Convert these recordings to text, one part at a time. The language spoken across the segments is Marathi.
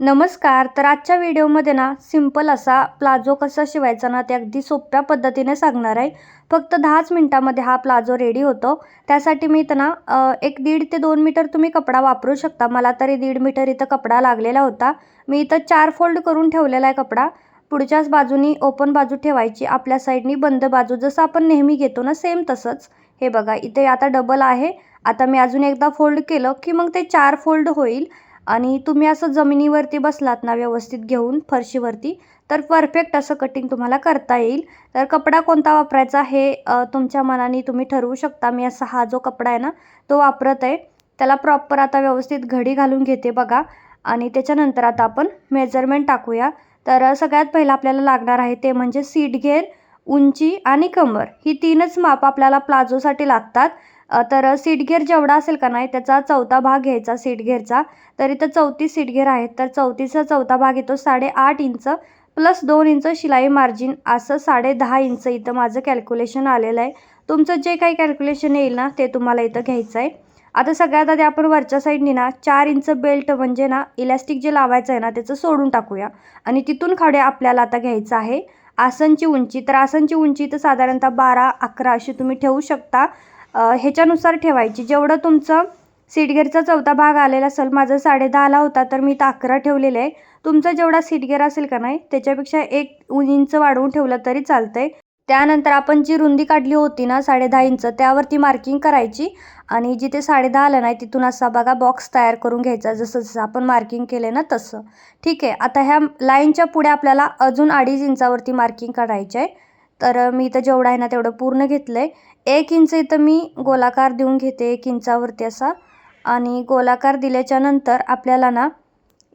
नमस्कार तर आजच्या व्हिडिओमध्ये ना सिंपल असा प्लाझो कसा शिवायचा ना ते अगदी सोप्या पद्धतीने सांगणार आहे. फक्त दहाच मिनटामध्ये हा प्लाझो रेडी होतो. त्यासाठी मी इथं ना एक दीड ते दोन मीटर तुम्ही कपडा वापरू शकता. मला तरी दीड मीटर इथं कपडा लागलेला होता. मी इथं चार फोल्ड करून ठेवलेला आहे कपडा. पुढच्याच बाजूनी ओपन बाजू ठेवायची. आपल्या साईडनी बंद बाजू जसं आपण नेहमी घेतो ना सेम तसंच. हे बघा इथे आता डबल आहे. आता मी अजून एकदा फोल्ड केलं की मग ते चार फोल्ड होईल. आणि तुम्ही असं जमिनीवरती बसलात ना व्यवस्थित घेऊन फरशीवरती तर परफेक्ट असं कटिंग तुम्हाला करता येईल. तर कपडा कोणता वापरायचा हे तुमच्या मनाने तुम्ही ठरवू शकता. मी असा हा जो कपडा आहे ना तो वापरत आहे. त्याला प्रॉपर आता व्यवस्थित घडी घालून घेते बघा. आणि त्याच्यानंतर आता आपण मेजरमेंट टाकूया. तर सगळ्यात पहिलं आपल्याला लागणार आहे ते म्हणजे सीट घेर उंची आणि कमर. ही तीनच माप आपल्याला प्लाझोसाठी लागतात. तर सीट घेर जेवढा असेल का नाही त्याचा चौथा भाग घ्यायचा सीट घेरचा. तर इथं चौतीस सीट घेर आहेत. तर चौतीसचा चौथा भाग येतो साडेआठ इंच प्लस दोन इंच शिलाई मार्जिन. असं साडे दहा इंच इथं माझं कॅल्क्युलेशन आलेलं आहे. तुमचं जे काही कॅल्क्युलेशन येईल ना ते तुम्हाला इथं घ्यायचं आहे. आता सगळ्यात आधी आपण वरच्या साईडनी ना चार इंच बेल्ट म्हणजे ना इलॅस्टिक जे लावायचं आहे ना त्याचं सोडून टाकूया. आणि तिथून खाडे आपल्याला आता घ्यायचं आहे आसनची उंची. तर आसनची उंची तर साधारणतः बारा अकरा अशी तुम्ही ठेवू शकता. ह्याच्यानुसार ठेवायची. जेवढं तुमचं सीटगेअरचा चौथा भाग आलेला असेल माझं साडेदहाला होता तर मी तर अकरा ठेवलेलं आहे. तुमचा जेवढा सीटगेअर असेल का नाही त्याच्यापेक्षा एक इंच वाढवून ठेवलं तरी चालतंय. त्यानंतर आपण जी रुंदी काढली होती ना साडेदहा इंच त्यावरती मार्किंग करायची. आणि जिथे साडे दहा आलं नाही तिथून असा बघा बॉक्स तयार करून घ्यायचा जसं जसं आपण मार्किंग केले ना तसं. ठीक आहे आता ह्या लाईनच्या पुढे आपल्याला अजून अडीच इंचावरती मार्किंग काढायचे आहे. तर मी इथं जेवढं आहे ना तेवढं पूर्ण घेतलं आहे एक इंच इथं मी गोलाकार देऊन घेते एक इंचावरती असा. आणि गोलाकार दिल्याच्या नंतर आपल्याला ना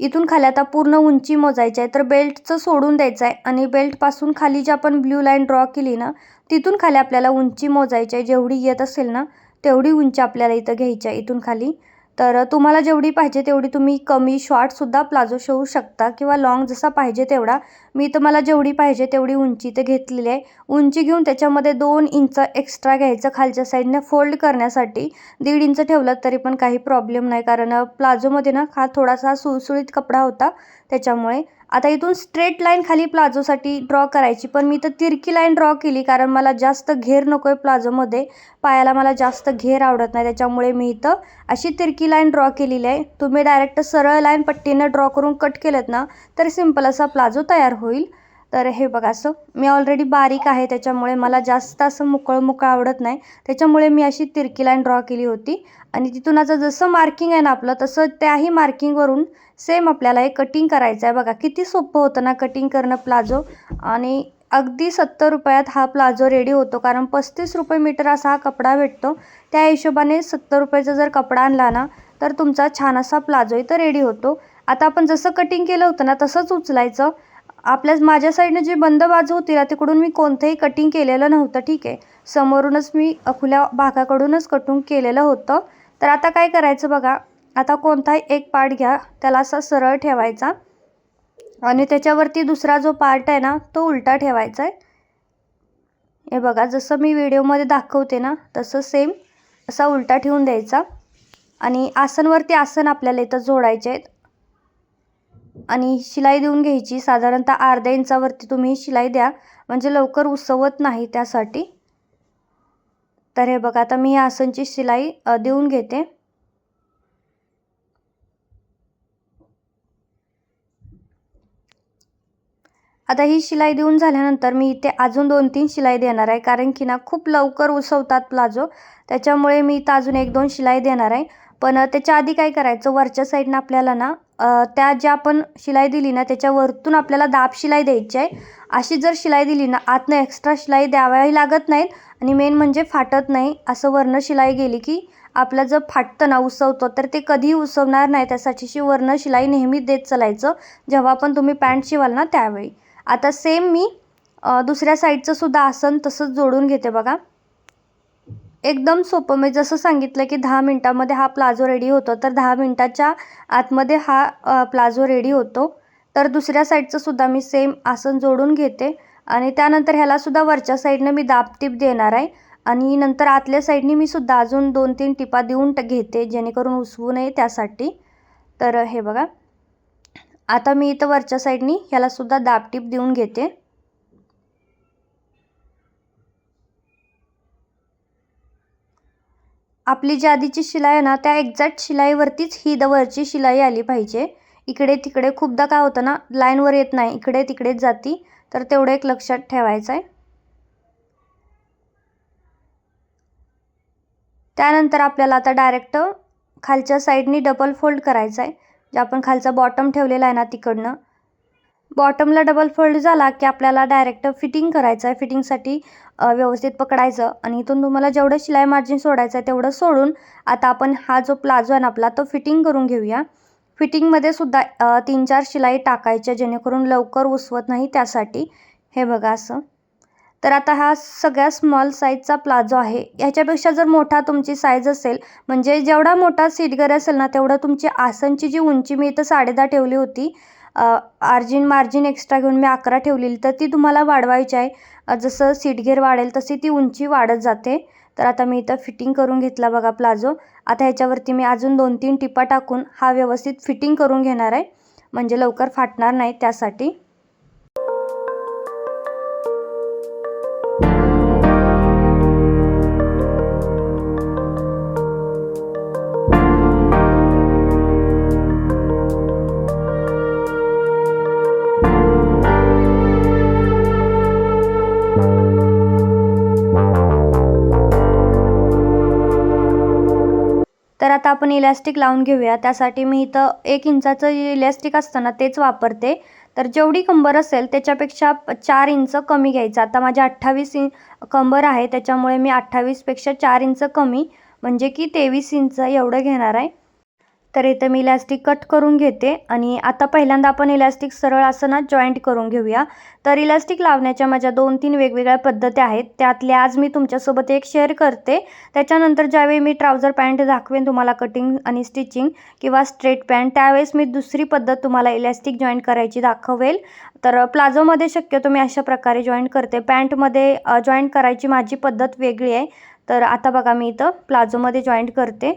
इथून खाली आता पूर्ण उंची मोजायची आहे. तर बेल्टचं सोडून द्यायचं आहे. आणि बेल्टपासून खाली जी आपण ब्ल्यू लाईन ड्रॉ केली ना तिथून खाली आपल्याला उंची मोजायची आहे. जेवढी येत असेल ना तेवढी उंची आपल्याला इथं घ्यायची आहे. इथून खाली तर तुम्हाला जेवढी पाहिजे तेवढी तुम्ही कमी शॉर्टसुद्धा प्लाझो शिवू शकता किंवा लाँग जसा पाहिजे तेवढा. मी तर मला जेवढी पाहिजे तेवढी उंची ते घेतलेली आहे. उंची घेऊन त्याच्यामध्ये दोन इंच एक्स्ट्रा घ्यायचं खालच्या साईडने फोल्ड करण्यासाठी. दीड इंच ठेवलं तरी पण काही प्रॉब्लेम नाही कारण प्लाझोमध्ये ना हा थोडासा सुळसुळीत कपडा होता. त्याच्यामुळे आता इथून स्ट्रेट लाईन खाली प्लाझोसाठी ड्रॉ करायची. पण मी तर तिरकी लाईन ड्रॉ केली कारण मला जास्त घेर नको आहे प्लाझोमध्ये पायाला मला जास्त घेर आवडत नाही. त्याच्यामुळे मी इथं अशी तिरकी लाईन ड्रॉ केलेली आहे. तुम्ही डायरेक्ट सरळ लाईन पट्टीनं ड्रॉ करून कट केलं ना तर सिंपल असा प्लाझो तयार होईल. तर हे बघा असं मी ऑलरेडी बारीक आहे त्याच्यामुळे मला जास्त असं मुकळ मुकळ आवडत नाही. त्याच्यामुळे मी अशी तिरकी लाईन ड्रॉ केली होती. आणि तिथून आता जसं मार्किंग आहे ना आपलं तसं त्याही मार्किंगवरून सेम आपल्याला हे कटिंग करायचं आहे. बघा किती सोपं होतं ना कटिंग करणं प्लाझो. आणि अगदी सत्तर रुपयात हा प्लाझो रेडी होतो. कारण पस्तीस रुपये मीटर असा हा कपडा भेटतो. त्या हिशोबाने सत्तर रुपयाचा जर कपडा आणला ना तर तुमचा छान असा प्लाझो इथं रेडी होतो. आता आपण जसं कटिंग केलं होतं ना तसंच उचलायचं. आपल्या माझ्या साईडनं जी बंद बाजू होती ना तिकडून मी कोणतंही कटिंग केलेलं नव्हतं ठीक आहे. समोरूनच मी खुल्या भागाकडूनच कटिंग केलेलं होतं. तर आता काय करायचं बघा आता कोणताही एक पार्ट घ्या त्याला असा सरळ ठेवायचा. आणि त्याच्यावरती दुसरा जो पार्ट आहे ना तो उलटा ठेवायचा आहे. हे बघा जसं मी व्हिडिओमध्ये दाखवते ना तसं सेम असा उलटा ठेवून द्यायचा. आणि आसनवरती आसन आपल्याला इथं जोडायचे आहेत. आणि शिलाई देऊन घ्यायची. साधारणतः अर्ध्या इंचावरती तुम्ही शिलाई द्या. म्हणजे लवकर उसवत नाही त्यासाठी. तर हे बघा आता मी या आसनची शिलाई देऊन घेते. आता ही शिलाई देऊन झाल्यानंतर मी इथे अजून दोन तीन शिलाई देणार आहे. कारण की ना खूप लवकर उसवतात प्लाझो. त्याच्यामुळे मी इथं अजून एक दोन शिलाई देणार आहे. पण त्याच्या आधी काय करायचं? वरच्या साईडनं आपल्याला ना त्या ज्या आपण शिलाई दिली ना त्याच्यावरतून आपल्याला दाब शिलाई द्यायची आहे. अशी जर शिलाई दिली ना आतनं एक्स्ट्रा शिलाई द्यावाही लागत नाहीत आणि मेन म्हणजे फाटत नाही असं वरनं शिलाई गेली की आपलं जर फाटतं ना उसवतो तर ते कधीही उसवणार नाही. त्यासाठीची वरनं शिलाई नेहमी देत चालायचं. जेव्हा पण तुम्ही पॅन्ट शिवाल ना त्यावेळी. आता सेम मी दुसऱ्या साईडचं सुद्धा आसन तसंच जोडून घेते बघा. एकदम सोपं. मी जसं सांगितलं की दहा मिनटामध्ये हा प्लाझो रेडी होतो तर दहा मिनटाच्या आतमध्ये हा प्लाझो रेडी होतो. तर दुसऱ्या साईडचं सुद्धा मी सेम आसन जोडून घेते आणि त्यानंतर ह्यालासुद्धा वरच्या साईडनं मी दाब टीप देणार आहे आणि नंतर आतल्या साईडनी मी सुद्धा अजून दोन तीन टिपा देऊन घेते जेणेकरून उसवू नये त्यासाठी. तर हे बघा. आता मी इथं वरच्या साईडनी ह्यालासुद्धा दाबटीप देऊन घेते. आपली जी आधीची शिलाई आहे ना त्या एक्झॅक्ट शिलाईवरतीच ही द वरची शिलाई आली पाहिजे. इकडे तिकडे खूपदा काय होतं ना लाईनवर येत नाही इकडे तिकडेच जाती. तर तेवढं एक लक्षात ठेवायचं आहे त्यानंतर आपल्याला आता डायरेक्ट खालच्या साईडनी डबल फोल्ड करायचं आहे जे आपण खालचा बॉटम ठेवलेला आहे ना तिकडनं. बॉटमला डबल फोल्ड झाला की आपल्याला डायरेक्ट फिटिंग करायचं आहे फिटिंगसाठी व्यवस्थित पकडायचं आणि इथून तुम्हाला जेवढं शिलाई मार्जिन सोडायचं आहे तेवढं सोडून आता आपण हा जो प्लाझो आहे ना आपला तो फिटिंग करून घेऊया. फिटिंगमध्ये सुद्धा तीन चार शिलाई टाकायच्या जेणेकरून लवकर उसवत नाही त्यासाठी. हे बघा असं. तर आता हा सगळ्या स्मॉल साईजचा प्लाझो आहे. ह्याच्यापेक्षा जर मोठा तुमची साईज असेल म्हणजे जेवढा मोठा सीटगर असेल ना तेवढं तुमची आसनची जी उंची मी इथं साडेदहा ठेवली होती आर्जिन मार्जिन एक्स्ट्रा घेऊन मी अकरा ठेवलेली. तर ती तुम्हाला वाढवायची आहे. जसं सीटघेर वाढेल तशी ती उंची वाढत जाते. तर आता मी इथं फिटिंग करून घेतला बघा प्लाझो. आता ह्याच्यावरती मी अजून दोन तीन टिपा टाकून हा व्यवस्थित फिटिंग करून घेणार आहे. म्हणजे लवकर फाटणार नाही त्यासाठी. तर आता आपण इलॅस्टिक लावून घेऊया. त्यासाठी मी इथं एक इंचाचं इलॅस्टिक असतं ना तेच वापरते. तर जेवढी कंबर असेल त्याच्यापेक्षा चार इंच कमी घ्यायचं. आता माझ्या अठ्ठावीस इ कंबर आहे त्याच्यामुळे मी अठ्ठावीसपेक्षा चार इंच कमी म्हणजे की तेवीस इंच एवढं घेणार आहे. तर इथं मी इलॅस्टिक कट करून घेते आणि आता पहिल्यांदा आपण इलॅस्टिक सरळ असं ना जॉईंट करून घेऊया. तर इलॅस्टिक लावण्याच्या माझ्या दोन तीन वेगवेगळ्या पद्धती आहेत. त्यातल्या आज मी तुमच्यासोबत एक शेअर करते. त्याच्यानंतर ज्यावेळी मी ट्राउझर पॅन्ट दाखवेन तुम्हाला कटिंग आणि स्टिचिंग किंवा स्ट्रेट पॅन्ट त्यावेळेस मी दुसरी पद्धत तुम्हाला इलॅस्टिक जॉईंट करायची दाखवेल. तर प्लाझोमध्ये शक्यतो मी अशा प्रकारे जॉईंट करते. पॅन्टमध्ये जॉईंट करायची माझी पद्धत वेगळी आहे. तर आता बघा मी इथं प्लाझोमध्ये जॉईंट करते.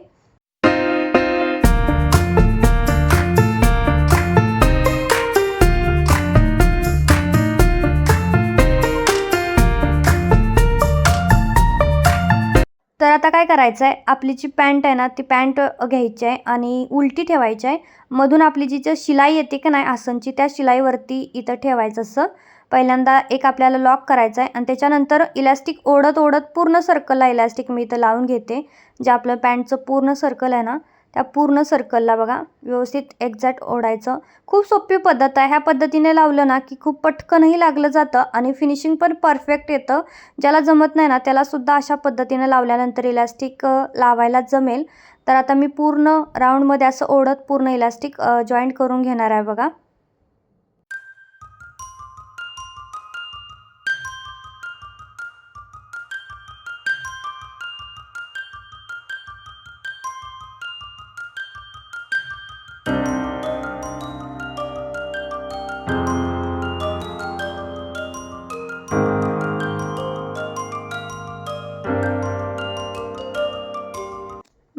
तर आता काय करायचं आहे आपली जी पॅन्ट आहे ना ती पॅन्ट घ्यायची आहे आणि उलटी ठेवायची आहे. मधून आपली जी जी शिलाई येते की नाही आसनची त्या शिलाईवरती इथं ठेवायचं असं. पहिल्यांदा एक आपल्याला लॉक करायचं आहे आणि त्याच्यानंतर इलॅस्टिक ओढत ओढत पूर्ण सर्कलला इलॅस्टिक मी इथं लावून घेते. जे आपलं पॅन्टचं पूर्ण सर्कल आहे ना त्या पूर्ण सर्कलला बघा. व्यवस्थित एक्झॅक्ट ओढायचं. खूप सोपी पद्धत आहे. ह्या पद्धतीने लावलं ना की खूप पटकनही लागलं जातं आणि फिनिशिंग पण परफेक्ट येतं. ज्याला जमत नाही ना त्यालासुद्धा अशा पद्धतीने लावल्यानंतर इलॅस्टिक लावायला जमेल. तर आता मी पूर्ण राऊंडमध्ये असं ओढत पूर्ण इलॅस्टिक जॉईंट करून घेणार आहे बघा.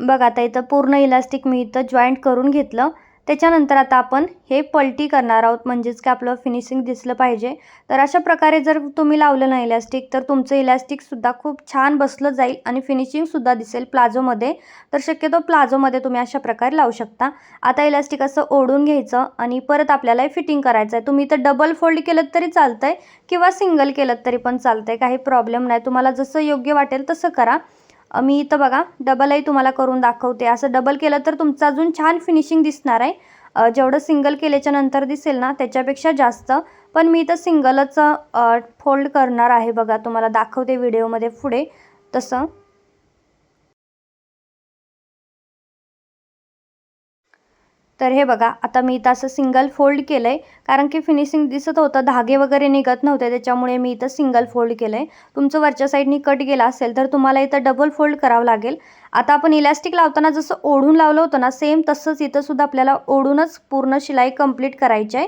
बघा आता इथं पूर्ण इलास्टिक मी इथं जॉईंट करून घेतलं. त्याच्यानंतर आता आपण हे पलटी करणार आहोत. म्हणजेच की आपलं फिनिशिंग दिसलं पाहिजे. तर अशा प्रकारे जर तुम्ही लावलं ना इलॅस्टिक तर तुमचं इलॅस्टिकसुद्धा खूप छान बसलं जाईल आणि फिनिशिंगसुद्धा दिसेल प्लाझोमध्ये. तर शक्यतो प्लाझोमध्ये तुम्ही अशा प्रकारे लावू शकता. आता इलॅस्टिक असं ओढून घ्यायचं आणि परत आपल्याला फिटिंग करायचं आहे. तुम्ही इथं डबल फोल्ड केलं तरी चालतं आहे किंवा सिंगल केलं तरी पण चालतं आहे काही प्रॉब्लेम नाही. तुम्हाला जसं योग्य वाटेल तसं करा. मी इथं बघा डबलही तुम्हाला करून दाखवते. असं डबल केलं तर तुमचं अजून छान फिनिशिंग दिसणार आहे. जेवढं सिंगल केल्याच्यानंतर दिसेल ना त्याच्यापेक्षा जास्त. पण मी इथं सिंगलच फोल्ड करणार आहे बघा तुम्हाला दाखवते व्हिडिओमध्ये पुढे. तसं. तर हे बघा आता मी इथं असं सिंगल फोल्ड केलं आहे कारण की फिनिशिंग दिसत होतं धागे वगैरे निघत नव्हते त्याच्यामुळे मी इथं सिंगल फोल्ड केलं आहे तुमचं वरच्या साईडनी कट गेला असेल तर तुम्हाला इथं डबल फोल्ड करावं लागेल. आता आपण इलॅस्टिक लावताना जसं ओढून लावलं होतं ना सेम तसंच इथंसुद्धा आपल्याला ओढूनच पूर्ण शिलाई कंप्लीट करायची आहे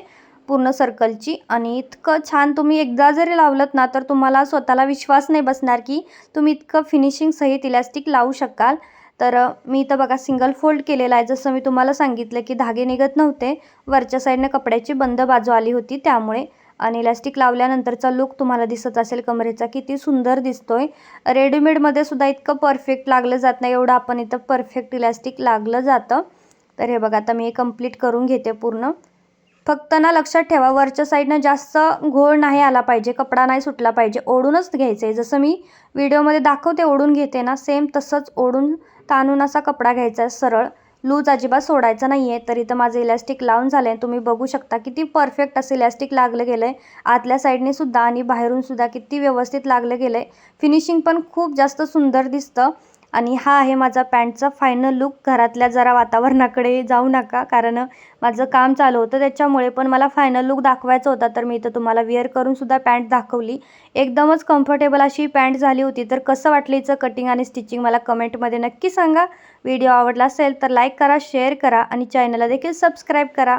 पूर्ण सर्कलची आणि इतकं छान तुम्ही एकदा जरी लावलत ना तर तुम्हाला स्वतःला विश्वास नाही बसणार की तुम्ही इतकं फिनिशिंग सहित इलॅस्टिक लावू शकाल. तर मी इथं बघा सिंगल फोल्ड केलेला आहे. जसं मी तुम्हाला सांगितलं की धागे निघत नव्हते वरच्या साईडनं कपड्याची बंद बाजू आली होती त्यामुळे. आणि इलॅस्टिक लावल्यानंतरचा लुक तुम्हाला दिसत असेल कमरेचा किती सुंदर दिसतोय. रेडीमेडमध्ये सुद्धा इतकं परफेक्ट लागलं जात नाही एवढं आपण इथं परफेक्ट इलॅस्टिक लागलं जातं. तर हे बघा आता मी हे कंप्लीट करून घेते पूर्ण. फक्त ना लक्षात ठेवा वरच्या साईडनं जास्त घोळ नाही आला पाहिजे कपडा नाही सुटला पाहिजे ओढूनच घ्यायचं आहे जसं मी व्हिडिओमध्ये दाखवते ओढून घेते ना सेम तसंच ओढून ताणून असा कपडा घ्यायचा आहे सरळ. लूज अजिबात सोडायचं नाही आहे तर इथं माझं इलॅस्टिक लावून झालं आहे तुम्ही बघू शकता किती परफेक्ट असं इलॅस्टिक लागलं गेलं आहे आतल्या साईडने सुद्धा आणि बाहेरून सुद्धा किती व्यवस्थित लागलं गेलं आहे फिनिशिंग पण खूप जास्त सुंदर दिसतं. आणि हा आहे माझा पॅन्टचा फायनल लुक घरातल्या जरा वातावरणाकडे जाऊ नका कारण माझं काम चालू होतं त्याच्यामुळे पण मला फायनल लुक दाखवायचा होता तर मी इथं तुम्हाला वेअर करून सुद्धा पॅन्ट दाखवली. एकदमच कम्फर्टेबल अशी पॅन्ट झाली होती तर कसं वाटलं हिचं कटिंग आणि स्टिचिंग मला कमेंटमध्ये नक्की सांगा. व्हिडिओ आवडला असेल तर लाईक करा शेअर करा आणि चॅनलला देखील सबस्क्राईब करा.